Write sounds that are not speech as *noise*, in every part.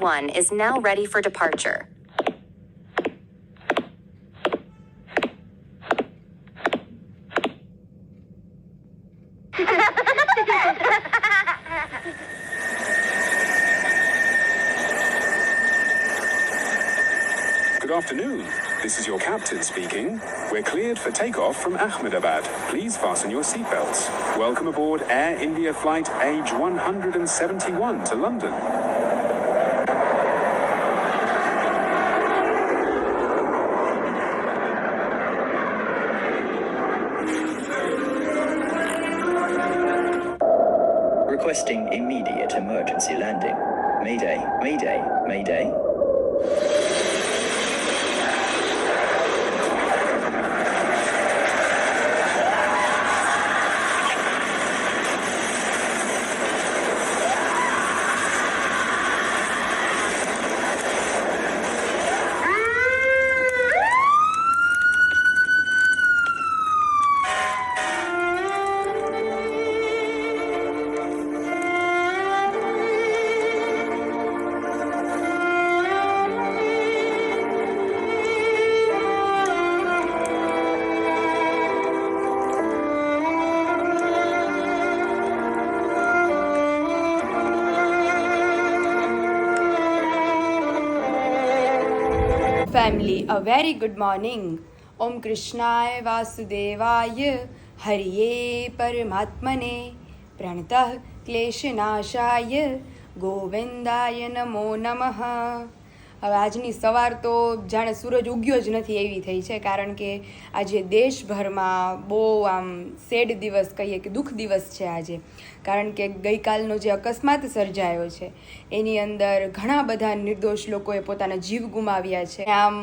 1 is now ready for departure. Good afternoon. This is your captain speaking. We're cleared for takeoff from Ahmedabad. Please fasten your seatbelts. Welcome aboard Air India Flight Age 171 to London. Requesting immediate emergency landing. Mayday, Mayday, Mayday. Family a very good morning om krishnaya vasudevaya hariye paramatmane pranatah ક્લેશનાશાય ગોવિંદાય નમો નમઃ હવે આજની સવાર તો જાણે સૂરજ ઉગ્યો જ નથી એવી થઈ છે, કારણ કે આજે દેશભરમાં બહુ આમ સેડ દિવસ કહીએ કે દુઃખ દિવસ છે આજે. કારણ કે ગઈકાલનો જે અકસ્માત સર્જાયો છે, એની અંદર ઘણા બધા નિર્દોષ લોકોએ પોતાના જીવ ગુમાવ્યા છે. આમ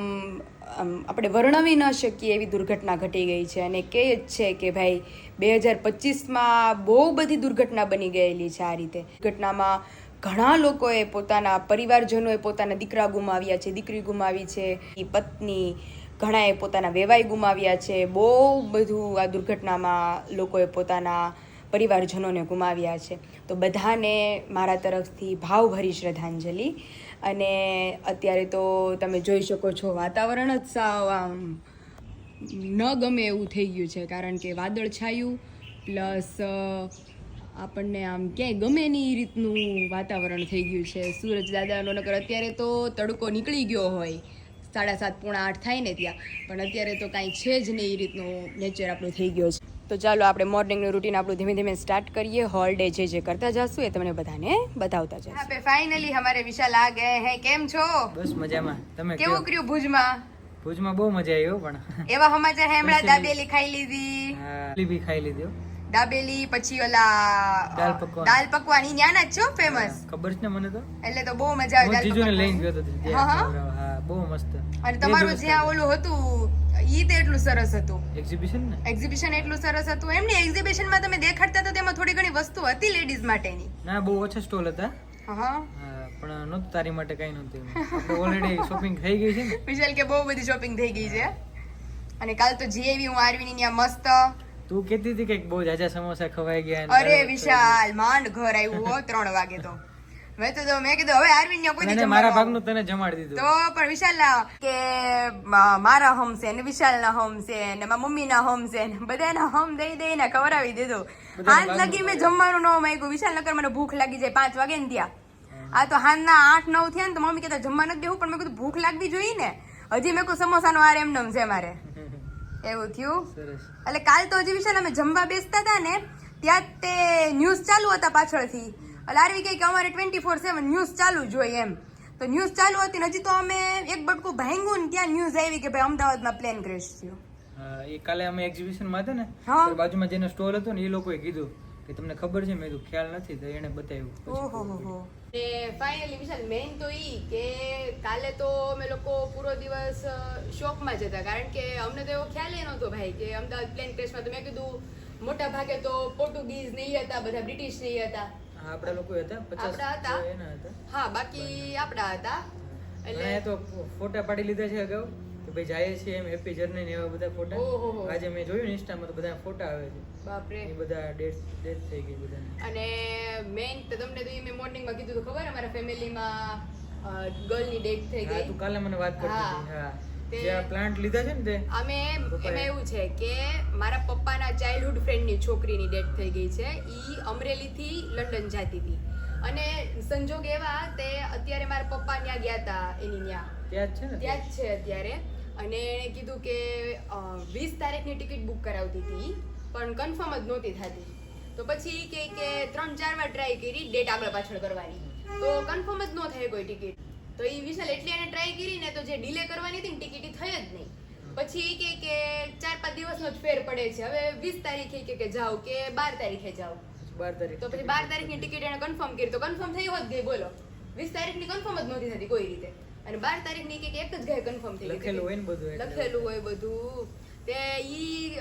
આપણે વર્ણવી ન શકીએ એવી દુર્ઘટના ઘટી ગઈ છે અને કહે જ છે કે ભાઈ, બે હજાર પચીસમાં બહુ બધી દુર્ઘટના બની ગયેલી છે આ રીતે. ઘટનામાં ઘણા લોકોએ પોતાના પરિવારજનોએ પોતાના દીકરા ગુમાવ્યા છે, દીકરી ગુમાવી છે એ પત્ની ઘણાએ પોતાના વેવાઈ ગુમાવ્યા છે, બહુ બધું આ દુર્ઘટનામાં લોકોએ પોતાના પરિવારજનોને ગુમાવ્યા છે. તો બધાને મારા તરફથી ભાવભરી શ્રદ્ધાંજલિ. અને અત્યારે તો તમે જોઈ શકો છો વાતાવરણ જ સાવ આમ ન ગમે એવું થઈ ગયું છે, કારણ કે વાદળ છાયું પ્લસ આપણને આમ ક્યાંય ગમે નહીં રીતનું વાતાવરણ થઈ ગયું છે. સૂરજ દાદાનો નકર અત્યારે તો તડકો નીકળી ગયો હોય. સાડા સાત પોણા આઠ થાય ને ત્યાં. પણ અત્યારે તો કાંઈ છે જ નહીં એ રીતનું નેચર આપણું થઈ ગયો છે. તો ચાલો આપણે મોર્નિંગનું રૂટીન આપણું ધીમે ધીમે સ્ટાર્ટ કરીએ. હોલ ડે જે જે કરતા જશું એ તમને બધાને બતાવતા જશું. આપણે ફાઇનલી હમારે વિશાલ આ ગયે. હે કેમ છો? બસ મજામાં. તમે કેવું કર્યું ભુજમાં? ભુજમાં બહુ મજા આવી પણ. એવા સમાચાર હેમળા દાબેલી ખાઈ લીધી. હા, બી ખાઈ લીધો દાબેલી પછી ઓલા દાલ પકવાન. ઈ ન્યાના જ છો? ફેમસ ખબર છે ને મને તો? એટલે તો બહુ મજા આવે દાલ પકવાન લઈને ગયો તો હા, હા. બહુ મસ્ત. અને તમારું જ્યાં ઓલું હતું ઈ તો એટલું સરસ હતું. એક્ઝિબિશન ને? એક્ઝિબિશન એટલું સરસ હતું. એમ ને એક્ઝિબિશનમાં તમે દેખાડતા તો તેમાં થોડી ઘણી વસ્તુ હતી લેડીઝ માટેની. ના બહુ ઓછા સ્ટોલ હતા. હા હા, પણ નહોતું તારી માટે કઈ નહોતું ઓલરેડી શોપિંગ *laughs* થઈ ગઈ છે ને? વિશાલ કે બહુ બધી શોપિંગ થઈ ગઈ છે. અને કાલ તો જે એવી હું આરવીની ત્યાં મસ્ત તું કહેતી હતી કે બહુ જાજા સમોસા ખવાઈ ગયા અરે વિશાલ માંડ ઘર આવ્યું હો ત્રણ વાગે તો. મેં તો મેં કીધું હવે આરવીન ને કોઈ મારા ભાગનું તને જમાડી દીધું. તો પણ વિશાલ કે મારા હમ છે ને વિશાલ ના હમ છે ને મારા મમ્મી ના હમ છે ને બધાના હમ દઈ દઈ ને ખવડાવી દીધું. હાથ લગી મેં જમવાનું ન માંગ્યું. વિશાલ નકર મને ભૂખ લાગી જાય પાંચ વાગે ને ત્યાં. આ તો હાંજના આઠ નવ થયા ને તો મમ્મી કહેતા જમવા નથી દેવું પણ મેં કીધું ભૂખ લાગવી જોઈએ ને. હજી મેં કોઈ સમોસાનો આર એમ નમ છે મારે. એવું થયું? એટલે કાલ તો હજી વિશે અમે જમવા બેસતા હતા ને ત્યાં તે ન્યૂઝ ચાલુ હતા પાછળથી. એટલે આરવી કહે કે અમારે ટ્વેન્ટી ફોર સેવન ન્યૂઝ ચાલુ જ હોય એમ. તો ન્યૂઝ ચાલુ હતી હજી તો અમે એક બટકું ભાંગ્યું ને ત્યાં ન્યૂઝ આવી કે ભાઈ અમદાવાદમાં પ્લેન ક્રેશ થયો. એ કાલે અમે એક્ઝિબિશનમાં હતા ને હા. બાજુમાં જેનો સ્ટોલ હતો ને એ લોકોએ કીધું કે તમને ખબર છે મેં કીધું ખ્યાલ નથી તો એને બતાવ્યું. ઓહો હો ને ફાઇનલી વિશાલ મેઇન તો ઈ કે કાલે તો અમે લોકો પૂરો દિવસ શોકમાં જ હતા. કારણ કે અમને તો એવો ખ્યાલ એ નહોતો ભાઈ કે અમદાવાદ પ્લેન ક્રેશમાં તો મેં કીધું મોટા ભાગે તો પોર્ટુગીઝ નહીં હતા બધા બ્રિટિશ નહીં હતા. હા, આપણા લોકો હતા આપણા હતા? હા બાકી આપણા હતા. એટલે એટલે તો ફોટા પાડી લીધા છે અગાઉ. કે ભાઈ જાય છે એમ હેપી જર્ની ને એવા બધા ફોટા. આજે મેં જોયું ઇન્સ્ટામાં તો બધા ફોટા આવે છે. બાપરે. એ બધા ડેટ ડેટ થઈ ગઈ બધા અને મેઇન તો તમને તો મેં મોર્નિંગમાં કીધું તો ખબર અમારા ફેમિલીમાં ગર્લની ડેટ થઈ ગઈ. તું કાલે મને વાત કરતી હા. હતી હા. તે- જે આ પ્લાન્ટ લીધા છે ને તે? અમે એમાં એવું છે કે મારા પપ્પાના ચાઇલ્ડહુડ ફ્રેન્ડની છોકરીની ડેથ થઈ ગઈ છે. ઈ અમરેલીથી લંડન જાતી હતી. અને સંજોગ એવા તે અત્યારે મારા પપ્પા ત્યાં ગયા હતા એની ત્યાં. ત્યાં જ છે ને ત્યાં જ છે અત્યારે. અને એણે કીધું કે વીસ તારીખની ટિકિટ બુક કરાવતી હતી પણ કન્ફર્મ જ નહોતી થતી. તો પછી કે કે ત્રણ ચાર વાર ટ્રાય કરી ડેટ આગળ પાછળ કરવાની. તો કન્ફર્મ જ ન થાય કોઈ ટિકિટ. તો એ વિશાલ એટલી એને ટ્રાય કરી ને તો જે ડિલે કરવાની હતી ને ટિકિટ થઈ જ નહીં. પછી કે કે ચાર પાંચ દિવસનો જ ફેર પડે છે. હવે વીસ તારીખે કે કે જાઓ કે બાર તારીખે જાઓ. બાર તારીખ તો પછી બાર તારીખની ટિકિટ એને કન્ફર્મ કરી. તો કન્ફર્મ થઈ હોત ગઈ બોલો. વીસ તારીખની કન્ફર્મ જ નહોતી થતી કોઈ રીતે. અને બાર તારીખની ની એક જ ગાય કન્ફર્મ થઈ લખેલું હોય ને બધું લખેલું હોય બધું. તે ઈ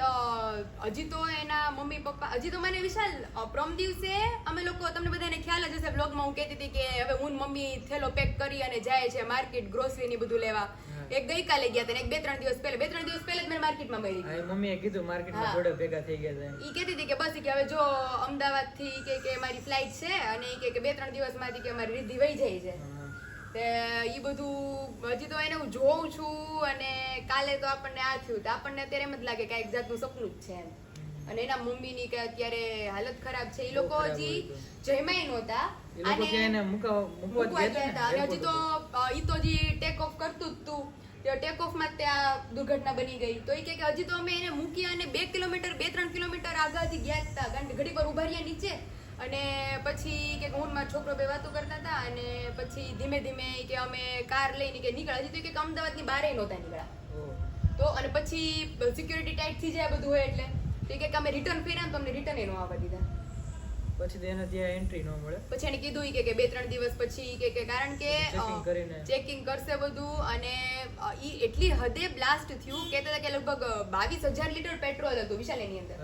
હજી તો એના મમ્મી પપ્પા હજી તો મને વિશાલ પ્રમ દિવસે અમે લોકો તમને બધાને ખ્યાલ જ હશે બ્લોગમાં હું કહેતી હતી કે હવે હું મમ્મી થેલો પેક કરી અને જાય છે માર્કેટ ગ્રોસરી ની બધું લેવા. એક ગઈકાલે ગયા હતા એક બે ત્રણ દિવસ પહેલા. બે ત્રણ દિવસ પહેલા જ મને માર્કેટમાં મળી. મમ્મીએ કીધું માર્કેટમાં. જોડે ભેગા થઈ ગયા હતા ઈ કહેતી હતી કે બસ કે હવે જો અમદાવાદથી કે કે મારી ફ્લાઇટ છે અને કે બે ત્રણ દિવસમાંથી કે મારી રીધી વહી જાય છે. તે ઈ બધું હજી તો એને હું જોઉં છું અને કાલે તો આપણને આ થયું. તો આપણને અત્યારે એમ જ લાગે કે એક જાતનું સપનું જ છે એમ. અને એના મમ્મીની કે અત્યારે હાલત ખરાબ છે. એ લોકો હજી. જયમાય નહોતા અને એને મૂકવા ગયા હતા અને હજી તો એ ઈ તો હજી ટેક ઓફ કરતું જ તું. ટેક ઓફમાં ત્યાં દુર્ઘટના બની ગઈ. તો એ કે કે હજી તો અમે એને મૂકી અને બે કિલોમીટર બે ત્રણ કિલોમીટર આગળથી ગયા હતા ઘડી પર ઊભા રહ્યા નીચે. અને પછી કે હું મારો છોકરો બે વાતો કરતા હતા અને પછી ધીમે ધીમે કે અમે કાર લઈને કે નીકળ્યા. હજી તો કે અમદાવાદની બારે નહોતા નીકળ્યા. તો અને પછી સિક્યુરિટી ટાઈટ થઈ જાય બધું હોય એટલે. તો કે અમે રિટર્ન ફેર્યા ને તો અમને રિટર્ન એનો આવવા દીધા. પછી તેને ત્યાં એન્ટ્રી ન મળે. પછી એને કીધું કે કે બે ત્રણ દિવસ પછી કે કે કારણ કે ચેકિંગ કરશે બધું અને ઈ એટલી હદે બ્લાસ્ટ થયું કહેતા હતા કે લગભગ બાવીસ હજાર લીટર પેટ્રોલ હતું વિશાલ એની અંદર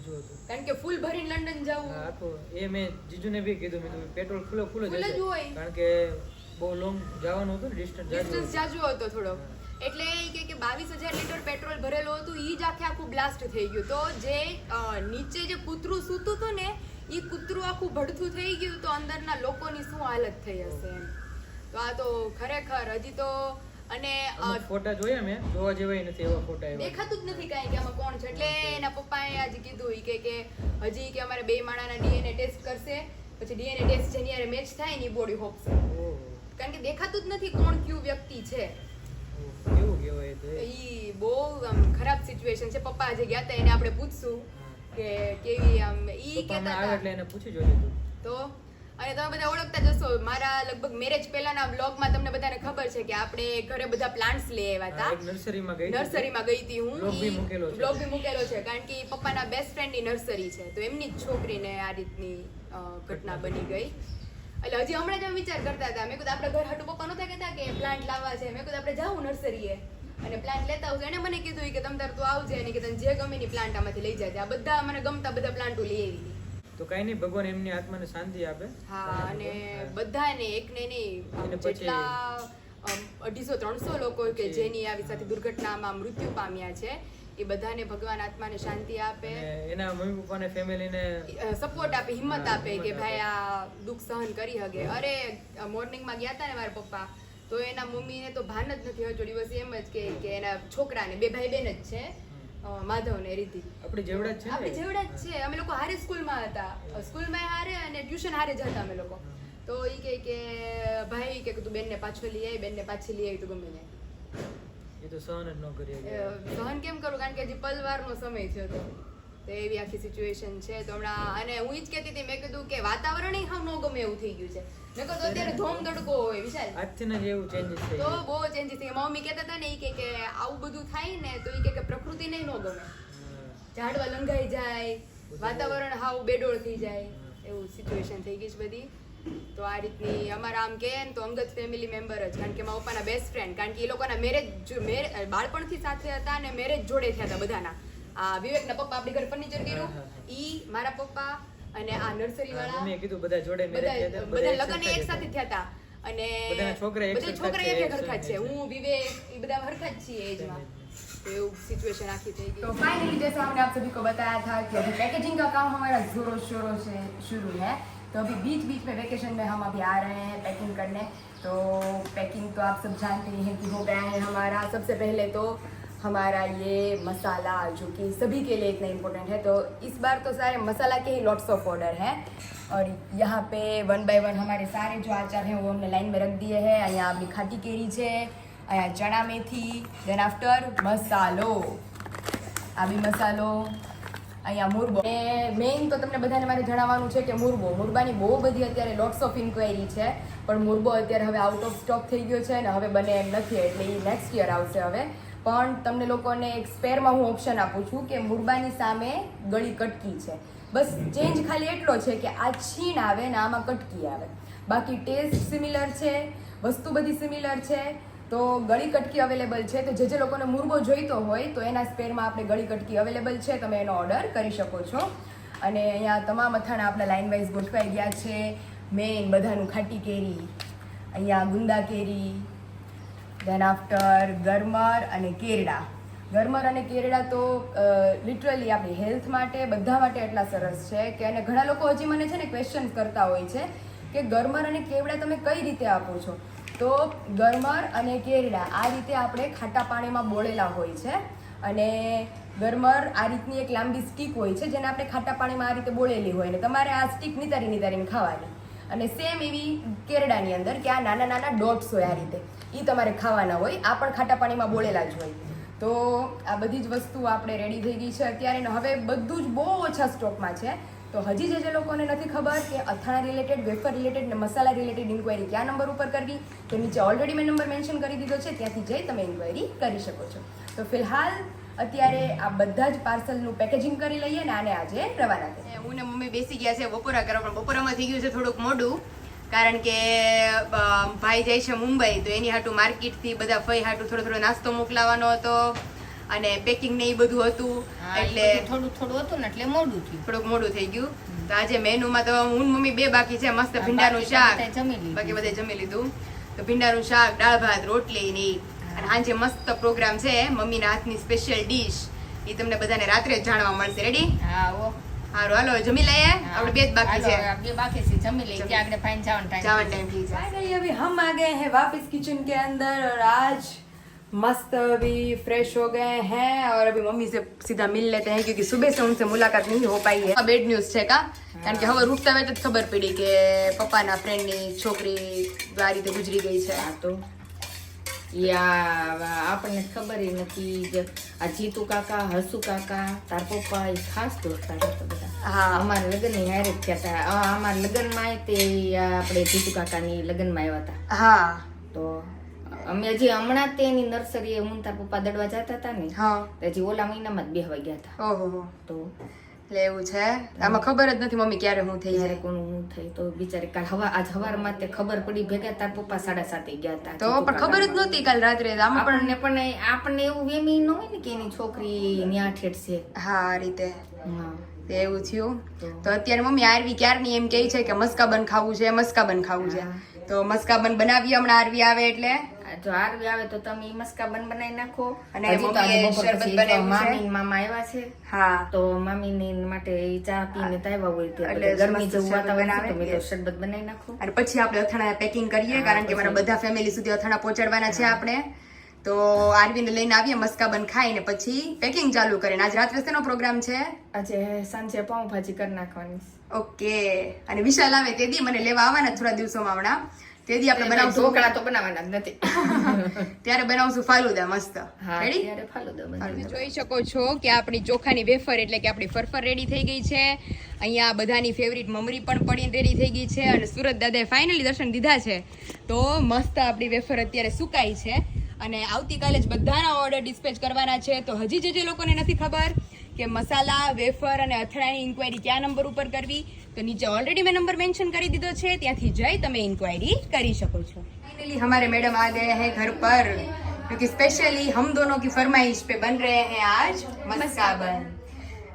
હતું. કારણ કે ફૂલ ભરીને લંડન હા, જવું આખું એ મેં જીજુને બી કીધું મેં પેટ્રોલ ફૂલો ફૂલો જ. હોય. કારણ કે બહુ લોંગ જવાનું હતું ડિસ્ટન્સ ડિસ્ટન્સ જાજુ હતો. થોડો. એટલે કે કે બાવીસ હજાર લીટર પેટ્રોલ ભરેલું હતું ઈ જ આખે આખું બ્લાસ્ટ થઈ ગયું. તો જે નીચે જે કૂતરું સૂતું હતું ને ઈ કૂતરું આખું ભડથું થઈ ગયું તો અંદરના લોકોની શું હાલત થઈ હશે એમ? તો આ તો ખરેખર હજી તો અને ફોટા જોયા મેં? જોવા જેવાય નથી એવા ફોટા દેખાતું જ નથી કાંઈ કે આમાં કોણ છે. એટલે એના પપ્પાએ આજે કીધું કે કે હજી કે અમારે બે માણાના ડીએનએ ટેસ્ટ કરશે પછી ડીએનએ ટેસ્ટ જેની હારે મેચ થાય ને બોડી હોપશે. કારણ કે દેખાતું જ નથી કોણ કયું વ્યક્તિ છે. કેવું કહેવાય તો એ? બહુ આમ ખરાબ સિચ્યુએશન છે. પપ્પા આજે ગયા હતા એને આપણે પૂછશું. કે કેવી આમ ઈ આવે હતા. એટલે એને પૂછી જોજો તું. તો? અને તમે બધા ઓળખતા જશો મારા લગભગ મેરેજ પહેલાના બ્લોગમાં તમને બધાને ખબર છે કે આપણે ઘરે બધા પ્લાન્ટ્સ લઈ આવ્યા હતા. નર્સરીમાં ગઈ. નર્સરીમાં ગઈ હતી હું. બ્લોગ બી મૂકેલો છે. blog બી મૂકેલો છે કારણ કે પપ્પાના બેસ્ટ ફ્રેન્ડની નર્સરી છે. તો એમની જ છોકરીને આ રીતની ઘટના બની ગઈ. એટલે હજી હમણાં જ અમે વિચાર કરતા હતા. મેં કીધું આપણે ઘર હટુ પપ્પા નહોતા કહેતા કે પ્લાન્ટ લાવવા છે. મેં કીધું આપણે જાવું નર્સરીએ અને પ્લાન્ટ લેતા આવશે એને મને કીધું કે તમે તાર તું આવજે. અને કે તને જે ગમે ની પ્લાન્ટ આમાંથી લઈ જાય આ બધા મને ગમતા બધા પ્લાન્ટો લઈ આવી તો કઈ નહીં ભગવાન એમની આત્માને શાંતિ આપે. હા અને બધાને એકને નહીં જેટલા અઢીસો ત્રણસો લોકો કે જેની આવી સાથે દુર્ઘટનામાં મૃત્યુ પામ્યા છે એ બધાને ભગવાન આત્માને શાંતિ આપે. એના મમ્મી પપ્પાને ફેમિલીને સપોર્ટ આપે હિંમત આપે કે ભાઈ આ દુઃખ સહન કરી શકે અરે મોર્નિંગમાં ગયા હતા ને મારા પપ્પા. તો એના મમ્મીને તો ભાન જ નથી હજુ દિવસ એમ જ કે કે એના છોકરાને બે ભાઈ બેન જ છે માધવ ને રીતિ આપણે જેવડા જ છે આપણે જેવડા જ છે. અમે લોકો હારે સ્કૂલમાં હતા. સ્કૂલમાં હારે અને ટ્યુશન હારે જ હતા અમે લોકો. તો ઈ કે કે ભાઈ કે તું બેનને પાછો લઈ આવી બેનને પાછી લઈ આવી તું ગમે ને એ તો સહન જ ન કરી એ સહન કેમ કરું? કારણ કે હજી પલવારનો સમય છે તો. તો એવી આખી સિચ્યુએશન છે. તો હમણાં અને હું ઈ જ કહેતી હતી મેં કીધું કે વાતાવરણ હાવ ન ગમે એવું થઈ ગયું છે. મેં તો અત્યારે ધોમ તડકો હોય વિશાલ. આજથી જ એવું ચેન્જીસ થઈ તો બહુ ચેન્જીસ થઈ મમ્મી કહેતા હતા ને એ કે કે આવું બધું થાય ને તો ઈ કે કે પ્રકૃતિને ન ગમે. ઝાડવા લંઘાઈ જાય વાતાવરણ હાવ બેડોળ થઈ જાય એવું સિચ્યુએશન થઈ ગઈ છે બધી. તો આ રીતની અમારા આમ કે તો અંગત ફેમિલી મેમ્બર જ. કારણ કે મારા પપ્પાના બેસ્ટ ફ્રેન્ડ કારણ કે એ લોકોના મેરેજ બાળપણથી સાથે હતા અને મેરેજ જોડે થયા હતા બધાના. આ વિવેકના પપ્પા આપણી ઘરે ફર્નિચર કર્યું હા, હા, ઈ મારા પપ્પા અને આ નર્સરી હા, વાળા મમ્મીએ કીધું બધા જોડે marriage બધા થયા હતા, બધા લગ્ન એક એક સાથે સાથે થયા હતા અને બધાના છોકરા એક બધા સરખા છોકરા છે, એક એક હરખા જ છે સરખા છે. હું વિવેક એ બધા હરખા જ છીએ એજમાં तो એવું सिचुएशन आखी थी तो फाइनली जैसा हमने आप सभी को बताया था कि अभी पैकेजिंग का काम हमारा जोरों शोरों से शुरू है तो अभी बीच बीच में वेकेशन में हम अभी आ रहे हैं पैकिंग करने तो पैकिंग तो आप सब जानते ही हैं कि हो गया है हमारा सबसे पहले तो हमारा ये मसाला जो कि सभी के लिए इतना इम्पोर्टेंट है तो इस बार तो सारे मसाला के ही लॉट्स ऑफ ऑर्डर हैं और यहाँ पे वन बाय वन हमारे सारे जो आचार हैं वो हमने लाइन में रख दिए हैं અહીંયા આપણી ખાટી કેરી છે અહીંયા ચણા મેથી દેન આફ્ટર મસાલો આ બી મસાલો અહીંયા મુરબો અને મેઇન તો તમને બધાને મારે જણાવવાનું છે કે મુરબો મુરબાની બહુ બધી અત્યારે લોટ્સ ઓફ ઇન્ક્વાયરી છે પણ મુરબો અત્યારે હવે આઉટ ઓફ સ્ટોક થઈ ગયો છે અને હવે બને એમ નથી એટલે એ નેક્સ્ટ યર આવશે હવે પણ તમને લોકોને એક સ્પેરમાં હું ઓપ્શન આપું છું કે મુરબાની સામે ગળી કટકી છે. બસ ચેન્જ ખાલી એટલો છે કે આ છીણ આવે ને આમાં કટકી આવે. બાકી ટેસ્ટ સિમિલર છે, વસ્તુ બધી સિમિલર છે, તો ગળી કટકી અવેલેબલ છે. તો જે જે લોકોને મુરબો જોઈતો હોય તો એના સ્પેરમાં આપણે ગળી કટકી અવેલેબલ છે. તમે એનો ઓર્ડર કરી શકો છો. અને અહીંયા તમામ અથાણા આપણા લાઇન વાઇઝ ગોઠવાઈ ગયા છે. મેઇન બધાનું ખાટી કેરી, અહીંયા ગુંદા કેરી દેન આફ્ટર ગરમર અને કેરડા ગરમર અને કેરડા તો લિટરલી આપણી હેલ્થ માટે, બધા માટે એટલા સરસ છે કે અને ઘણા લોકો હજી મને છે ને ક્વેશ્ચન કરતા હોય છે કે ગરમર અને કેવડા તમે કઈ રીતે આપો છો? તો ગરમર અને કેરડા આ રીતે આપણે ખાટા પાણીમાં બોળેલા હોય છે અને ગરમર આ રીતની એક લાંબી સ્ટીક હોય છે જેને આપણે ખાટા પાણીમાં આ રીતે બોળેલી હોય અને તમારે આ સ્ટીક નિતારી નિતારીને ખાવાની. અને સેમ એવી કેરડાની અંદર કે આ નાના નાના ડોટ્સ હોય આ રીતે. એ તમારે ખાવાના હોય, આ પણ ખાટા પાણીમાં બોળેલા જ હોય. તો આ બધી જ વસ્તુ આપણે રેડી થઈ ગઈ છે અત્યારે હવે બધું જ બહુ ઓછા સ્ટોકમાં છે. તો હજી જે જે લોકોને નથી ખબર કે અથાણા રિલેટેડ વેફર રિલેટેડ ને મસાલા રિલેટેડ ઇન્ક્વાયરી કયા નંબર ઉપર કરવી, તો નીચે ઓલરેડી મેં નંબર મેન્શન કરી દીધો છે, ત્યાંથી જઈ તમે ઇન્ક્વાયરી કરી શકો છો. તો ફિલહાલ અત્યારે આ બધા જ પાર્સલનું પેકેજિંગ કરી લઈએ ને આને આજે રવાના કરીએ. હું ને મમ્મી બેસી ગયા છે બપોરા કરવા, પણ બપોરામાં થઈ ગયું છે થોડુંક મોડું. કારણ કે ભાઈ જાય છે મુંબઈ તો એની હાટું માર્કેટથી બધા ફઈ હાટું થોડો થોડો નાસ્તો મોકલાવાનો હતો અને પેકિંગ ને એ બધું હતું. એટલે થોડું થોડું હતું ને એટલે મોડું થયું. થોડુંક મોડું થઈ ગયું. તો આજે મેનુમાં તો હું મમ્મી બે બાકી છે મસ્ત ભીંડાનું શાક. જમી લીધું. બાકી બધે જમી લીધું. તો ભીંડાનું શાક દાળ ભાત રોટલી ને. અને આજે મસ્ત પ્રોગ્રામ છે મમ્મીના હાથની સ્પેશિયલ ડીશ એ તમને બધાને રાત્રે જાણવા મળશે. રેડી હા ઓ હારું હાલો જમી લઈએ આપણે બે જ બાકી છે હાલો, બે બાકી છે જમી લઈએ જમી. ત્યાં આગળ ફાઈન જવાનો ટાઈમ जावन टाइम ठीक है फाइनली अभी हम आ गए हैं वापस किचन के अंदर और आज मस्त अभी फ्रेश हो गए हैं और अभी मम्मी से सीधा मिल लेते हैं क्योंकि सुबह से उनसे मुलाकात नहीं हो पाई है બેડ ન્યૂઝ છે કા કારણ કે હવે ઉઠતા વેત જ ખબર પડી કે પપ્પાના ફ્રેન્ડની છોકરી આ રીતે ગુજરી ગઈ છે હા તો યા આપણને ખબર નથી કે આ જીતુ કાકા હસુ કાકા તાર પપ્પા એ ખાસ દોસ્તા હતા બધા. હા. અમારા લગ્નની હારે જ થયા હતા અમારા લગ્નમાં તે આપણે જીતુ કાકા ની લગ્ન લગ્નમાં આવ્યા હતા હા. તો અમે હજી હમણાં તેની નર્સરીએ હું તાર પપ્પા દડવા જતા હતા ને હા. હજી ઓલા મહિનામાં જ બેહવા ગયા હતા ઓહો. તો એટલે એવું છે? આમાં ખબર જ નથી મમ્મી ક્યારે હું થઈ જાય. કોનું હું થઈ તો બિચારી કાલ હવા આજ હવારમાં તે ખબર પડી ભેગા તાર પપ્પા સાડા સાતે ગયા હતા. તો પણ ખબર જ નહોતી કાલ રાત્રે. આમાં પણ આપણને પણ આપણને એવું વેમી ન હોય ને કે એની છોકરી ન્યા ઠેઠ છે હા આ રીતે. હા. એવું થયું. તો. અત્યારે મમ્મી આરવી ક્યારની એમ કહે છે કે મસ્કાબન ખાવું છે મસ્કાબન ખાવું છે. તો મસ્કાબન બનાવીએ હમણાં આરવી આવે એટલે? જો આરવી આવે તો તમે ઈ મસ્કા બન બનાવી નાખો. અને હજી તો આજે બપોર પછી. મામી ને મામા આવ્યા છે. હા. તો મામી ને માટે ચા પીને તો આવ્યા હોય તો એટલે ગરમી જેવું વાતાવરણ આવે તો તો શરબત બનાવી નાખો. અને પછી આપણે અથાણા પેકિંગ કરીએ કારણ કે મારા બધા ફેમિલી સુધી અથાણા પહોંચાડવાના છે આપણે. તો આરવીને લઈને આવીએ મસ્કાબન ખાઈને પછી પેકિંગ ચાલુ કરીને. આજ રાત્રે શેનો પ્રોગ્રામ છે? આજે સાંજે પાઉંભાજી કરી નાખવાની ઓકે અને વિશાલ આવે તે દી મને લેવા આવવાના થોડા દિવસોમાં હમણાં. તે દી આપણે બનાવશું. ઢોકળા તો બનાવવાના જ નથી. *laughs* ત્યારે બનાવશું ફાલુદા મસ્ત. રેડી ત્યારે ફાલુદા જોઈ શકો છો કે આપણી ચોખાની વેફર એટલે કે આપણી ફરફર રેડી થઈ ગઈ છે. અહીંયા બધાની ફેવરિટ મમરી પણ પડીને રેડી થઈ ગઈ છે અને સુરત દાદાએ ફાઇનલી દર્શન દીધા છે. તો મસ્ત આપણી વેફર અત્યારે સુકાઈ છે અને આવતીકાલે જ બધાના ઓર્ડર ડિસ્પેચ કરવાના છે. તો હજી જે જે લોકોને નથી ખબર કે મસાલા વેફર અને અથડાની ઇન્ક્વાયરી કયા નંબર ઉપર કરવી તો નીચે ઓલરેડી મેં નંબર મેન્શન કરી દીધો છે, ત્યાંથી જઈ તમે ઇન્ક્વાયરી કરી શકો છો. ફાઇનલી અમારે મેડમ આ ગયા હે ઘર પર क्योंकि स्पेशली हम दोनों की फरमाइश બન રહે હે આજ आज મસ્કાબન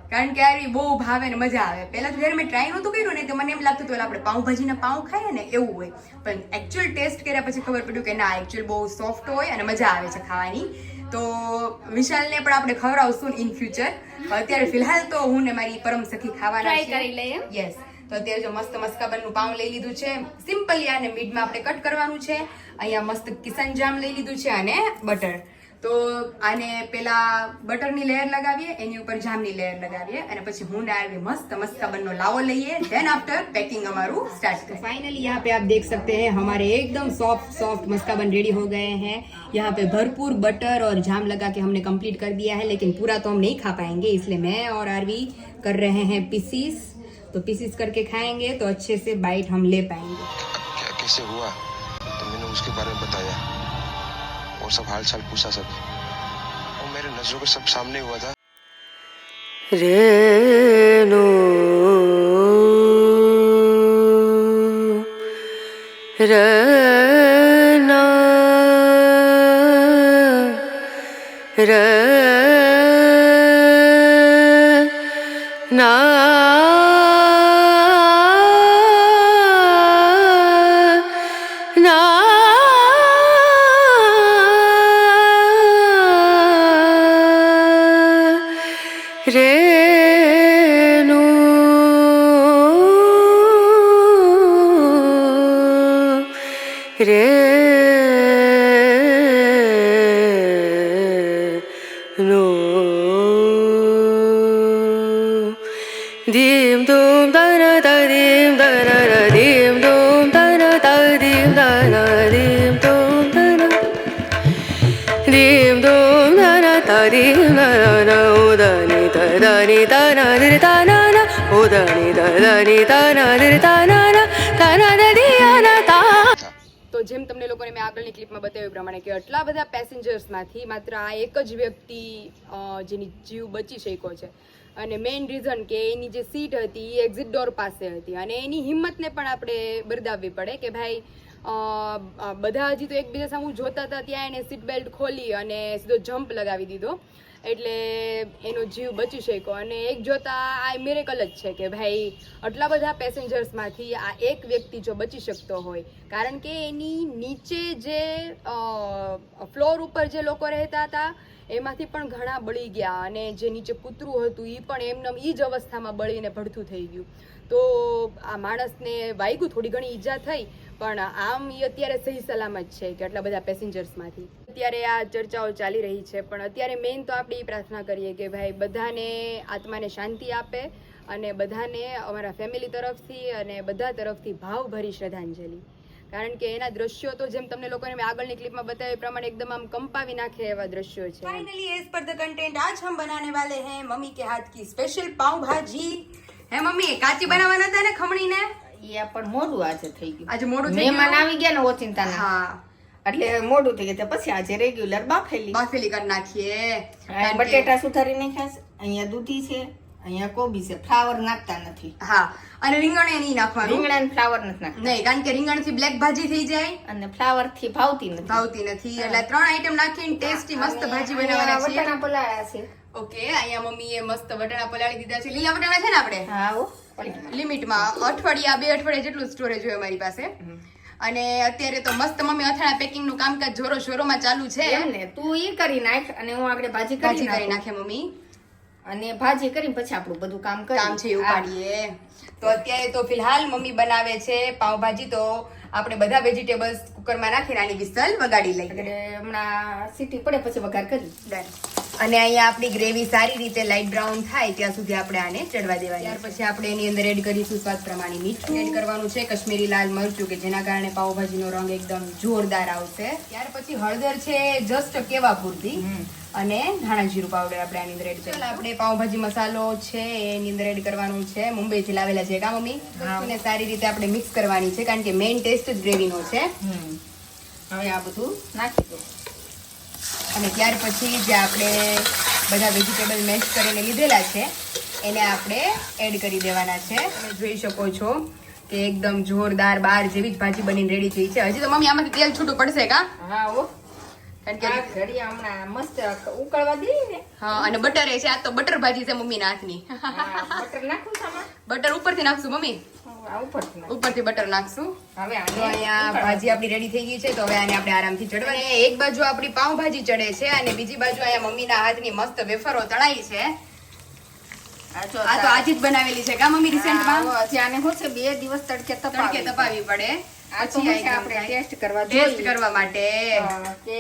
કારણ કે આવી બહુ ભાવે ને મજા આવે પહેલાં તો જ્યારે મેં ટ્રાય નહોતું કર્યું ને તો મને એમ લાગતું હતું આપણે પાઉંભાજીના પાઉં ખાઈએ ને એવું હોય. પણ એકચ્યુઅલ ટેસ્ટ કર્યા પછી ખબર પડ્યું કે ના એકચ્યુઅલ બહુ સોફ્ટ હોય અને મજા આવે છે ખાવાની. તો વિશાલને પણ આપણે ખવડાવશું ઇન ફ્યુચર અત્યારે ફિલહાલ તો હું ને મારી પરમ સખી ખાવાના કરી લઈએ. યસ તો અત્યારે જો મસ્ત મસ્કાબનનું પાઉં લઈ લીધું છે. સિમ્પલી આને મીડમાં આપણે કટ કરવાનું છે. અહીંયા મસ્ત કિસન જામ લઈ લીધું છે અને બટર તો આને પેલા બટરની લેયર લગાવીએ એની ઉપર જામની લેયર લગાવીએ અને પછી હું ડાળવી મસ્ત મસ્કાબનનો લાવો લઈએ દેન आफ्टर पैकिंग हमारू स्टार्ट करें फाइनली यहाँ पे आप देख सकते हैं हमारे एकदम सॉफ्ट सॉफ्ट मस्काबन रेडी हो गए हैं यहाँ पे भरपूर बटर और जाम लगा के हमने कंप्लीट कर दिया है लेकिन पूरा तो हम नहीं खा पाएंगे इसलिए मैं और आरवी कर रहे हैं पीसीस तो पीसीस करके खाएंगे तो अच्छे से बाइट हम ले पाएंगे क्या कैसे हुआ तो मैंने उसके बारे में बताया और सब हाल चाल पूछा सब और मेरे नज़रों के सब सामने हुआ था। रेनो रना रना રે નો dim dum da da dim da na dim dum da da dim da dim dum da na dim dum da da ni da da ni da na di da na na o ni da da ni da na di da લોકોને મેં આગળની ક્લિપમાં બતાવ્યું પ્રમાણે કે આટલા બધા પેસેન્જર્સમાંથી માત્ર આ એક જ વ્યક્તિ જેની જીવ બચી શક્યો છે. અને મેઇન રીઝન કે એની જે સીટ હતી એ એક્ઝિટ ડોર પાસે હતી. અને એની હિંમતને પણ આપણે બરદાવવી પડે કે ભાઈ બધા હજી તો એકબીજા સામે જોતા હતા ત્યાં એને સીટ બેલ્ટ ખોલી અને સીધો જમ્પ લગાવી દીધો. એટલે એનો જીવ બચી શક્યો. અને એક જોતા આ મિરેકલ જ છે કે ભાઈ, આટલા બધા પેસેન્જર્સમાંથી આ એક વ્યક્તિ જો બચી શકતો હોય, કારણ કે એની નીચે જે ફ્લોર ઉપર જે લોકો રહેતા હતા, એમાંથી પણ ઘણા બળી ગયા. અને જે નીચે કૂતરું હતું એ પણ એમનેમ એ જ અવસ્થામાં બળીને ભડથું થઈ ગયું. તો આ માણસને વાયગું થોડી ઘણી ઈજા થઈ, પણ આમ એ અત્યારે સહી સલામત છે કે આટલા બધા પેસેન્જર્સમાંથી. અત્યારે આ ચર્ચાઓ ચાલી રહી છે, પણ અત્યારે મેઇન તો આપણે એ પ્રાર્થના કરીએ કે ભાઈ બધાને આત્માને શાંતિ આપે અને બધાને અમારા ફેમિલી તરફથી અને બધા તરફથી ભાવભરી શ્રદ્ધાંજલિ. કારણ કે એના દ્રશ્યો તો જેમ તમને લોકોને આગળની ક્લિપમાં બતાવ્યું પ્રમાણે એકદમ આમ કંપાવી નાખે એવા દ્રશ્યો છે. Finally as per the content આજ હમ બનાને વાલે હે, મમ્મી કે હાથ કી સ્પેશિયલ પાઉં ભાજી. હે મમ્મી કાચી બનાવવાના હતા ને ખમણીને? એ પણ મોડું આજે થઈ ગયું. આજે મોડું થઈ મહેમાન આવી ગયા ને ઓચિંતાના. હા. એટલે મોડું થઈ ગયું. તો પછી આજે રેગ્યુલર બાફેલી. બાફેલી કરી નાખીએ. બટેટા સુધારી નાખ્યા અહીંયા દૂધી છે અહીંયા કોબી છે. ફ્લાવર નાખતા નથી. હા. અને રીંગણ એ નહીં નાખવાનું. રીંગણા ફ્લાવર નથી નાખતા. નહીં કારણ કે રીંગણથી બ્લેક ભાજી થઈ જાય. અને ફ્લાવરથી ભાવતી નથી. ભાવતી નથી. એટલે ત્રણ આઈટમ નાખીને ટેસ્ટી મસ્ત ભાજી બનાવવાના છે વટાણા પલાળ્યા છે. ઓકે અહીંયા મમ્મીએ મસ્ત વટાણા પલાળી દીધા છે. લીલા વટાણા છે ને આપણે? હા ઓ. લિમિટમાં. અઠવાડિયા બે અઠવાડિયા જેટલું સ્ટોરેજ હોય અમારી પાસે. અને અત્યારે તો મસ્ત મમ્મી અથાણા પેકિંગનું કામકાજ જોરો શોરોમાં ચાલુ છે. ને તું ઈ કરી નાખ અને હું આગળ ભાજી કરી કરી નાખે. મમ્મી. અને ભાજી કરીને પછી આપણું બધું કામ કરી કામ છે ઉપાડીએ. તો અત્યારે તો ફિલહાલ મમ્મી બનાવે છે પાવભાજી તો આપણે બધા વેજીટેબલ્સ કુકરમાં નાખીને આની વિસલ વગાડી લઈએ. એટલે હમણાં સીટી પડે પછી વઘાર કરી. ડન અને અહીંયા આપણી ગ્રેવી સારી રીતે લાઇટ બ્રાઉન થાય ત્યાં સુધી આપણે આને ચડવા દેવાની ત્યાર પછી આપણે એની અંદર એડ કરીશું સ્વાદ પ્રમાણે મીઠું. એડ કરવાનું છે કશ્મીરી લાલ મરચું કે જેના કારણે પાવભાજીનો રંગ એકદમ જોરદાર આવશે. ત્યાર પછી હળદર છે જસ્ટ કેવા પૂરતી. અને ધાણા જીરું પાવડર આપણે આની અંદર એડ કરીશું આપણે પાઉંભાજી મસાલો છે એની અંદર એડ કરવાનો છે. મુંબઈથી લાવેલા છે કા મમ્મી? અને સારી રીતે આપણે મિક્સ કરવાની છે કારણ કે મેઇન ટેસ્ટ જ ગ્રેવીનો છે. હવે આ બધું નાખી દો. અને ત્યાર પછી જે આપણે બધા વેજીટેબલ મેશ કરીને લીધેલા છે એને આપણે એડ કરી દેવાના છે. તમે જોઈ શકો છો કે એકદમ જોરદાર બાર જેવી જ ભાજી બનીને રેડી થઈ છે. હજી તો મમ્મી આમાંથી તેલ છૂટું પડશે કા? હા હો. અને બટર છે આ તો બટર ભાજી છે મમ્મીના હાથની. બટર ઉપરથી નાખશું મમ્મી? ઉપરથી બટર નાખશું. હવે અહીંયા ભાજી આપણી રેડી થઈ ગઈ છે તો હવે આને આપણે આરામથી ચડવાની એક બાજુ આપણી પાઉંભાજી ચડે છે અને બીજી બાજુ અહીંયા મમ્મીના હાથની મસ્ત વેફરો તળાઈ છે. આ તો આજે જ બનાવેલી છે કા મમ્મી રિસેન્ટમાં આને શું છે બે દિવસ તડકે તડકે તપાવી પડે. આ તો છે આપણે ટેસ્ટ કરવા ટેસ્ટ કરવા માટે. કે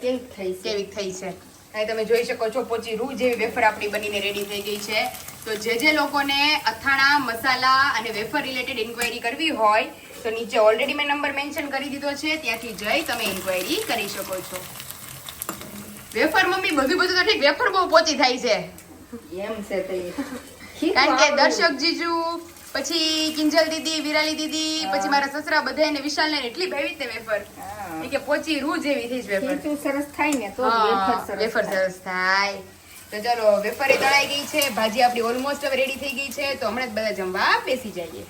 કેવી થઈ છે? કેવી થઈ છે? અહીં તમે જોઈ શકો છો પોચી રૂ જેવી વેફર આપણી બનીને રેડી થઈ ગઈ છે. તો જે જે લોકોને અથાણા મસાલા અને વેફર રિલેટેડ ઇન્ક્વાયરી કરવી હોય તો નીચે ઓલરેડી મેં નંબર મેન્શન કરી દીધો છે ત્યાંથી જઈ તમે ઇન્ક્વાયરી કરી શકો છો. વેફર મમ્મી બધું બધું તો ઠીક વેફર બહુ પોચી થાય છે. એમ છે તે. *laughs* કારણ કે દર્શક જીજુ પછી કિંજલ દીદી વિરાલી દીદી પછી મારા સસરા બધા એને વિશાલ ને એટલી ભાવી તે વેફર. કે પોચી રૂ જેવી થઈ જ વેફર. તું સરસ થાય ને તો વેફર સરસ થાય. તો ચલો વેફર એ તળાઈ ગઈ છે ભાજી આપણી ઓલમોસ્ટ હવે રેડી થઈ ગઈ છે તો હમણાં જ બધા જમવા બેસી જઈએ.